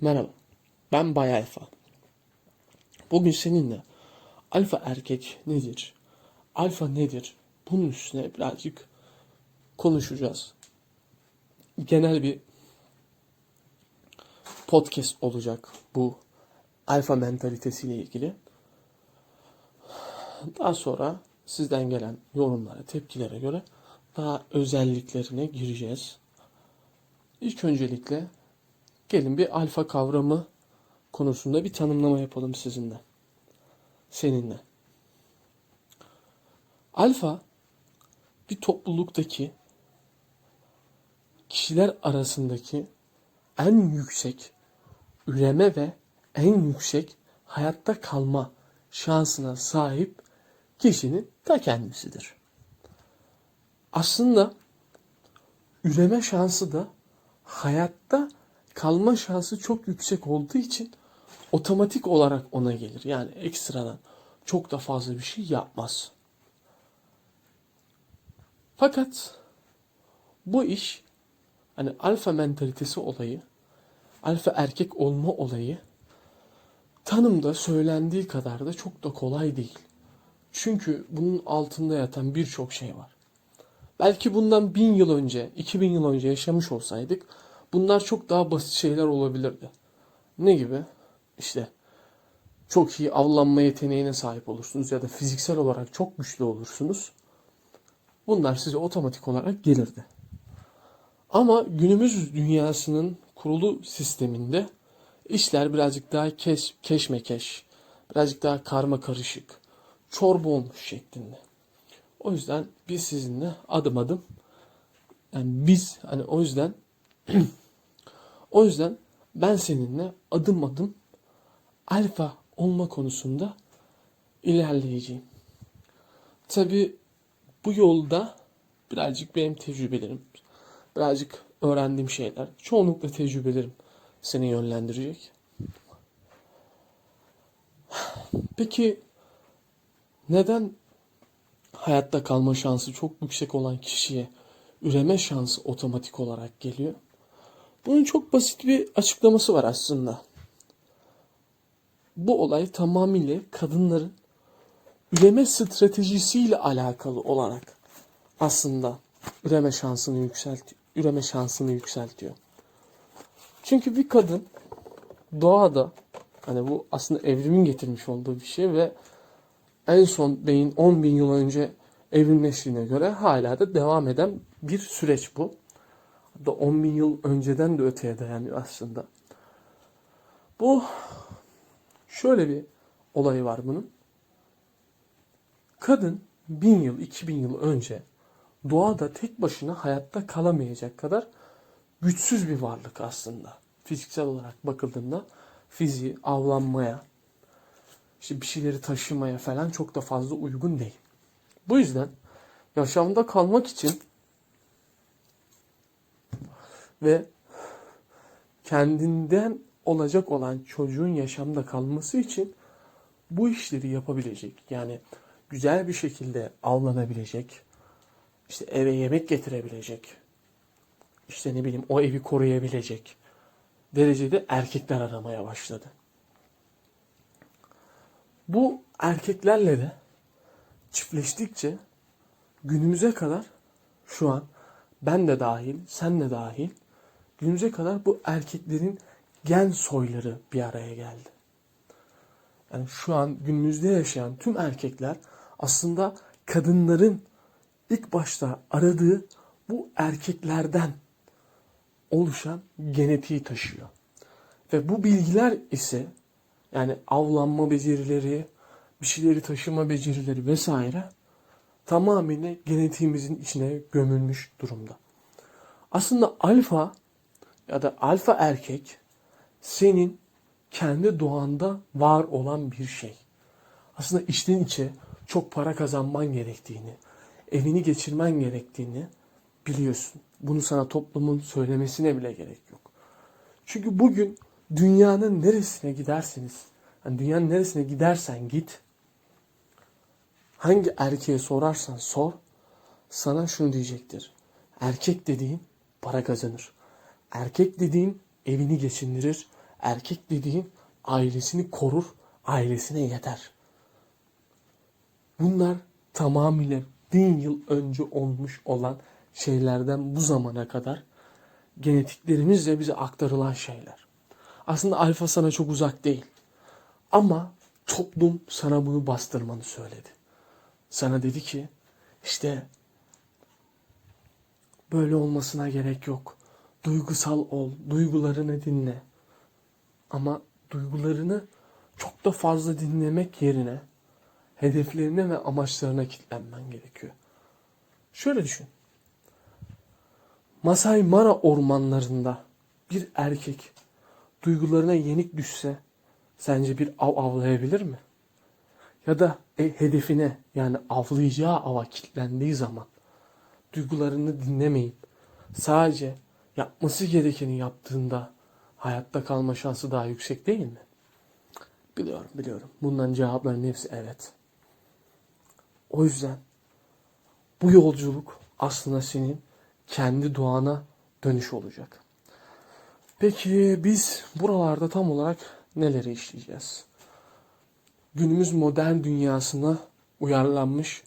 Merhaba, ben Bay Alfa. Bugün seninle alfa erkek nedir, alfa nedir bunun üstüne birazcık konuşacağız. Genel bir podcast olacak bu alfa mentalitesiyle ilgili. Daha sonra sizden gelen yorumlara, tepkilere göre daha özelliklerine gireceğiz. İlk öncelikle Gelin bir alfa kavramı konusunda bir tanımlama yapalım sizinle. Seninle. Alfa bir topluluktaki kişiler arasındaki en yüksek üreme ve en yüksek hayatta kalma şansına sahip kişinin ta kendisidir. Aslında üreme şansı da hayatta kalma şansı çok yüksek olduğu için otomatik olarak ona gelir. Yani ekstradan çok da fazla bir şey yapmaz. Fakat bu iş hani alfa mentalitesi olayı, alfa erkek olma olayı tanımda söylendiği kadar da çok da kolay değil. Çünkü bunun altında yatan birçok şey var. Belki bundan bin yıl önce, iki bin yıl önce yaşamış olsaydık Bunlar çok daha basit şeyler olabilirdi. Ne gibi? İşte çok iyi avlanma yeteneğine sahip olursunuz ya da fiziksel olarak çok güçlü olursunuz. Bunlar size otomatik olarak gelirdi. Ama günümüz dünyasının kurulu sisteminde işler birazcık daha keş, keşmekeş, birazcık daha karma karışık, çorba olmuş şeklinde. O yüzden biz sizinle adım adım yani biz hani o yüzden O yüzden ben seninle adım adım alfa olma konusunda ilerleyeceğim. Tabi bu yolda birazcık benim tecrübelerim, birazcık öğrendiğim şeyler, çoğunlukla tecrübelerim seni yönlendirecek. Peki neden hayatta kalma şansı çok yüksek olan kişiye üreme şansı otomatik olarak geliyor? Bunun çok basit bir açıklaması var aslında. Bu olay tamamıyla kadınların üreme stratejisiyle alakalı olarak aslında üreme şansını yükselt üreme şansını yükseltiyor. Çünkü bir kadın doğada hani bu aslında evrimin getirmiş olduğu bir şey ve en son beyin 10 bin yıl önce evrimleştiğine göre hala da devam eden bir süreç bu da 10 bin yıl önceden de öteye dayanıyor aslında. Bu şöyle bir olayı var bunun. Kadın bin yıl, iki bin yıl önce doğada tek başına hayatta kalamayacak kadar güçsüz bir varlık aslında. Fiziksel olarak bakıldığında fiziği avlanmaya, işte bir şeyleri taşımaya falan çok da fazla uygun değil. Bu yüzden yaşamda kalmak için ve kendinden olacak olan çocuğun yaşamda kalması için bu işleri yapabilecek. Yani güzel bir şekilde avlanabilecek. işte eve yemek getirebilecek. işte ne bileyim o evi koruyabilecek derecede erkekler aramaya başladı. Bu erkeklerle de çiftleştikçe günümüze kadar şu an ben de dahil, sen de dahil günümüze kadar bu erkeklerin gen soyları bir araya geldi. Yani şu an günümüzde yaşayan tüm erkekler aslında kadınların ilk başta aradığı bu erkeklerden oluşan genetiği taşıyor. Ve bu bilgiler ise yani avlanma becerileri, bir şeyleri taşıma becerileri vesaire tamamıyla genetiğimizin içine gömülmüş durumda. Aslında alfa ya da alfa erkek senin kendi doğanda var olan bir şey. Aslında içten içe çok para kazanman gerektiğini, evini geçirmen gerektiğini biliyorsun. Bunu sana toplumun söylemesine bile gerek yok. Çünkü bugün dünyanın neresine giderseniz, yani dünyanın neresine gidersen git, hangi erkeğe sorarsan sor, sana şunu diyecektir. Erkek dediğin para kazanır. Erkek dediğin evini geçindirir. Erkek dediğin ailesini korur, ailesine yeter. Bunlar tamamıyla bin yıl önce olmuş olan şeylerden bu zamana kadar genetiklerimizle bize aktarılan şeyler. Aslında alfa sana çok uzak değil. Ama toplum sana bunu bastırmanı söyledi. Sana dedi ki işte böyle olmasına gerek yok. Duygusal ol, duygularını dinle. Ama duygularını çok da fazla dinlemek yerine hedeflerine ve amaçlarına kilitlenmen gerekiyor. Şöyle düşün. Masai Mara ormanlarında bir erkek duygularına yenik düşse sence bir av avlayabilir mi? Ya da e, hedefine yani avlayacağı ava kilitlendiği zaman duygularını dinlemeyip sadece yapması gerekeni yaptığında hayatta kalma şansı daha yüksek değil mi? Biliyorum biliyorum. Bundan cevapların hepsi evet. O yüzden bu yolculuk aslında senin kendi doğana dönüş olacak. Peki biz buralarda tam olarak neleri işleyeceğiz? Günümüz modern dünyasına uyarlanmış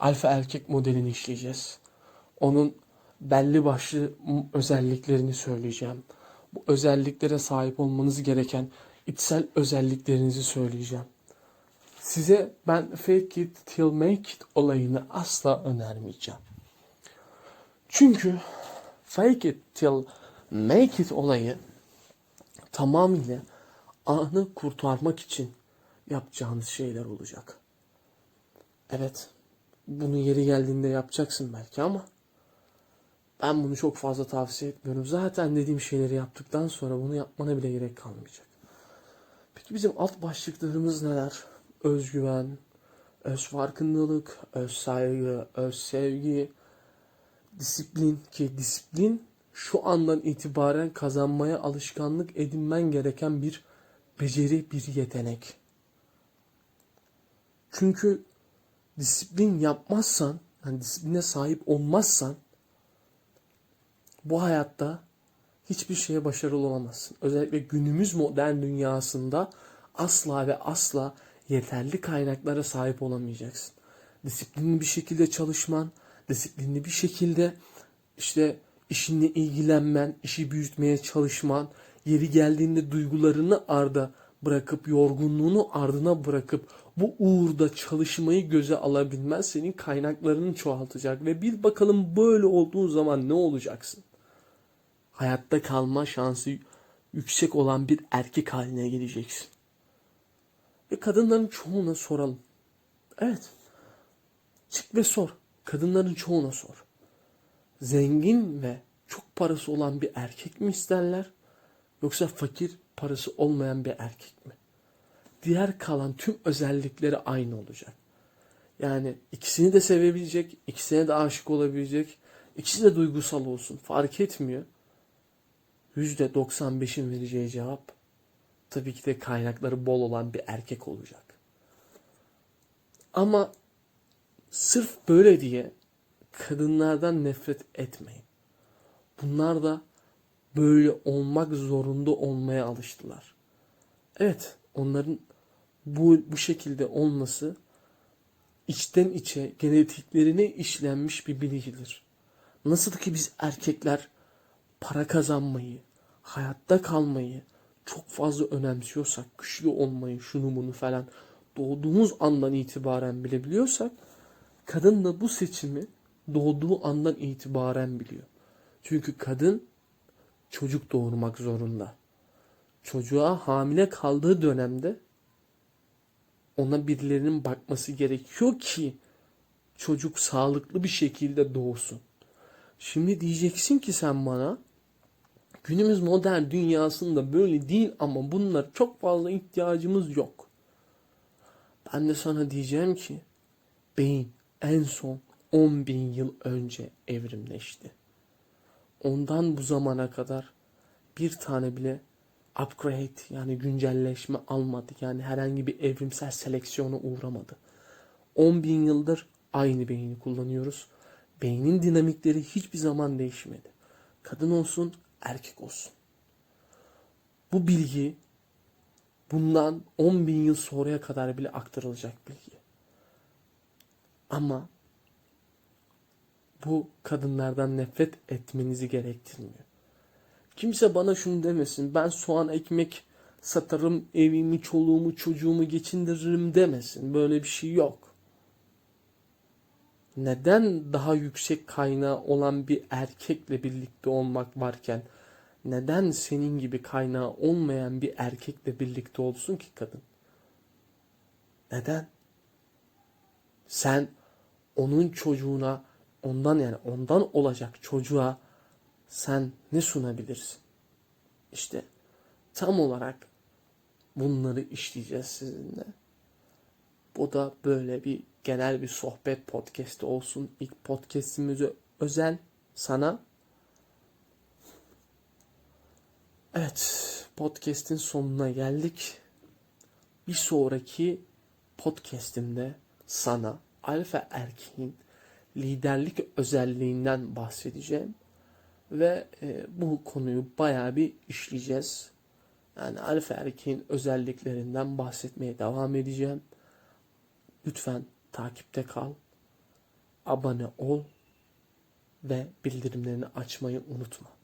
alfa erkek modelini işleyeceğiz. Onun belli başlı özelliklerini söyleyeceğim. Bu özelliklere sahip olmanız gereken içsel özelliklerinizi söyleyeceğim. Size ben fake it till make it olayını asla önermeyeceğim. Çünkü fake it till make it olayı tamamıyla anı kurtarmak için yapacağınız şeyler olacak. Evet, bunu yeri geldiğinde yapacaksın belki ama ben bunu çok fazla tavsiye etmiyorum. Zaten dediğim şeyleri yaptıktan sonra bunu yapmana bile gerek kalmayacak. Peki bizim alt başlıklarımız neler? Özgüven, öz farkındalık, öz saygı, öz sevgi, disiplin ki disiplin şu andan itibaren kazanmaya alışkanlık edinmen gereken bir beceri, bir yetenek. Çünkü disiplin yapmazsan, yani disipline sahip olmazsan bu hayatta hiçbir şeye başarılı olamazsın. Özellikle günümüz modern dünyasında asla ve asla yeterli kaynaklara sahip olamayacaksın. Disiplinli bir şekilde çalışman, disiplinli bir şekilde işte işinle ilgilenmen, işi büyütmeye çalışman, yeri geldiğinde duygularını arda bırakıp, yorgunluğunu ardına bırakıp bu uğurda çalışmayı göze alabilmen senin kaynaklarını çoğaltacak ve bir bakalım böyle olduğun zaman ne olacaksın? Hayatta kalma şansı yüksek olan bir erkek haline geleceksin. Ve kadınların çoğuna soralım. Evet. Çık ve sor. Kadınların çoğuna sor. Zengin ve çok parası olan bir erkek mi isterler? Yoksa fakir parası olmayan bir erkek mi? Diğer kalan tüm özellikleri aynı olacak. Yani ikisini de sevebilecek, ikisine de aşık olabilecek, ikisi de duygusal olsun fark etmiyor. %95'in vereceği cevap tabii ki de kaynakları bol olan bir erkek olacak. Ama sırf böyle diye kadınlardan nefret etmeyin. Bunlar da böyle olmak zorunda olmaya alıştılar. Evet, onların bu bu şekilde olması içten içe genetiklerine işlenmiş bir bilgidir. Nasıl ki biz erkekler para kazanmayı, hayatta kalmayı çok fazla önemsiyorsak, güçlü olmayı, şunu bunu falan doğduğumuz andan itibaren bilebiliyorsak, kadın da bu seçimi doğduğu andan itibaren biliyor. Çünkü kadın çocuk doğurmak zorunda. Çocuğa hamile kaldığı dönemde ona birilerinin bakması gerekiyor ki çocuk sağlıklı bir şekilde doğsun. Şimdi diyeceksin ki sen bana günümüz modern dünyasında böyle değil ama bunlar çok fazla ihtiyacımız yok. Ben de sana diyeceğim ki beyin en son 10 bin yıl önce evrimleşti. Ondan bu zamana kadar bir tane bile upgrade yani güncelleşme almadı. Yani herhangi bir evrimsel seleksiyona uğramadı. 10 bin yıldır aynı beyni kullanıyoruz. beynin dinamikleri hiçbir zaman değişmedi. Kadın olsun, erkek olsun. Bu bilgi bundan 10 bin yıl sonraya kadar bile aktarılacak bilgi. Ama bu kadınlardan nefret etmenizi gerektirmiyor. Kimse bana şunu demesin. Ben soğan ekmek satarım, evimi, çoluğumu, çocuğumu geçindiririm demesin. Böyle bir şey yok. Neden daha yüksek kaynağı olan bir erkekle birlikte olmak varken neden senin gibi kaynağı olmayan bir erkekle birlikte olsun ki kadın? Neden? Sen onun çocuğuna ondan yani ondan olacak çocuğa sen ne sunabilirsin? İşte tam olarak bunları işleyeceğiz sizinle. Bu da böyle bir genel bir sohbet podcast'i olsun. İlk podcast'imize özel sana. Evet, podcast'in sonuna geldik. Bir sonraki podcast'imde sana alfa erkeğin liderlik özelliğinden bahsedeceğim. Ve e, bu konuyu bayağı bir işleyeceğiz. Yani alfa erkeğin özelliklerinden bahsetmeye devam edeceğim. Lütfen takipte kal. Abone ol ve bildirimlerini açmayı unutma.